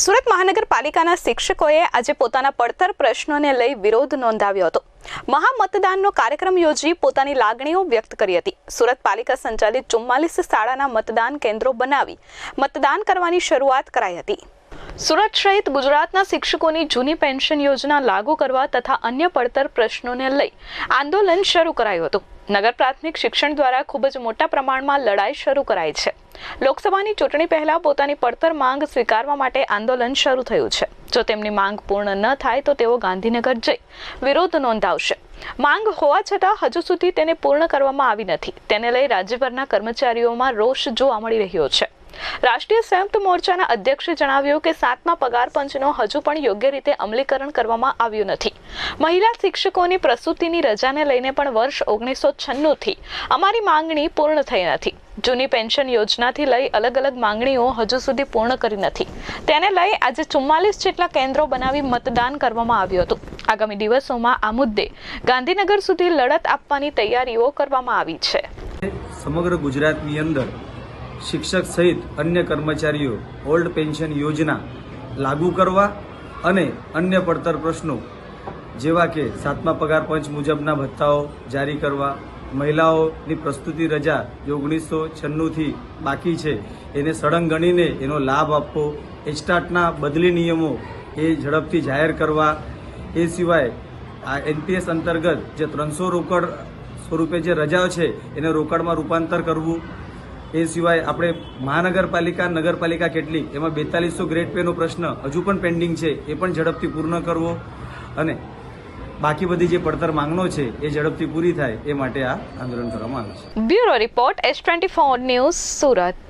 સુરત મહાનગરપાલિકાના શિક્ષકોએ આજે પોતાના પડતર પ્રશ્નોને લઈ વિરોધ નોંધાવ્યો હતો. મહામતદાનનો કાર્યક્રમ યોજી પોતાની લાગણીઓ વ્યક્ત કરી હતી. સુરત પાલિકા સંચાલિત ચુમ્માલીસ શાળાના મતદાન કેન્દ્રો બનાવી મતદાન કરવાની શરૂઆત કરાઈ હતી. સુરત સહિત ગુજરાતના શિક્ષકોની જૂની પેન્શન યોજના લાગુ કરવા તથા અન્ય પડતર પ્રશ્નોને લઈ આંદોલન શરૂ કરાયું હતું. નગર પ્રાથમિક શિક્ષણ દ્વારા ખૂબ જ મોટા પ્રમાણમાં લડાઈ શરૂ કરાઈ છે. લોકસભાની ચૂંટણી પહેલા પોતાની પડતર માંગ સ્વીકારવા માટે આંદોલન શરૂ થયું છે. જો તેમની માંગ પૂર્ણ ન થાય તો તેઓ ગાંધીનગર જઈ વિરોધ નોંધાવશે. માંગ હોવા છતાં હજુ સુધી તેને પૂર્ણ કરવામાં આવી નથી. તેને લઈ રાજ્યભરના કર્મચારીઓમાં રોષ જોવા મળી રહ્યો છે. રાષ્ટ્રીય સંયુક્ત મોરચાના અધ્યક્ષે જણાવ્યું કે સાતમા પગાર પંચનો હજુ પણ યોગ્ય રીતે અમલીકરણ કરવામાં આવ્યું નથી. મહિલા શિક્ષકોની પ્રસૂતિની રજાને લઈને પણ વર્ષ ઓગણીસો છન્નુંથી અમારી માંગણી પૂર્ણ થઈ નથી. જૂની પેન્શન યોજનાથી લઈ અલગ અલગ માંગણીઓ હજુ સુધી પૂર્ણ કરી નથી. તેને લઈ આજે ચુમ્માલીસ જેટલા કેન્દ્રો બનાવી મતદાન કરવામાં આવ્યું હતું. આગામી દિવસોમાં આ મુદ્દે ગાંધીનગર સુધી લડત આપવાની તૈયારીઓ કરવામાં આવી છે. સમગ્ર ગુજરાતની અંદર શિક્ષક સહિત અન્ય કર્મચારીઓ ઓલ્ડ પેન્શન યોજના લાગુ કરવા અને અન્ય પડતર પ્રશ્નો, જેવા કે સાતમા પગાર પંચ મુજબના ભથ્થાઓ જારી કરવા, મહિલાઓની પ્રસ્તુતિ રજા જે ઓગણીસો છન્નુંથી બાકી છે. એને સળંગ ગણીને એનો લાભ આપવો એસ્ટાટના બદલી નિયમો એ ઝડપથી જાહેર કરવા. એ સિવાય આ એનપીએસ અંતર્ગત જે ત્રણસો રોકડ સ્વરૂપે જે રજાઓ છે, એને રોકડમાં રૂપાંતર કરવું. એ સિવાય આપણે મહાનગરપાલિકા, નગરપાલિકા કેટલી? એમાં બેતાલીસો ગ્રેડ પેનો પ્રશ્ન હજુ પણ પેન્ડિંગ છે, એ પણ ઝડપથી પૂર્ણ કરવો અને બાકી બધી જે પડતર માંગણો છે, એ ઝડપથી પૂરી થાય, એ માટે આ આંદોલન કરવામાં આવે છે. Bureau report S twenty four news, Surat.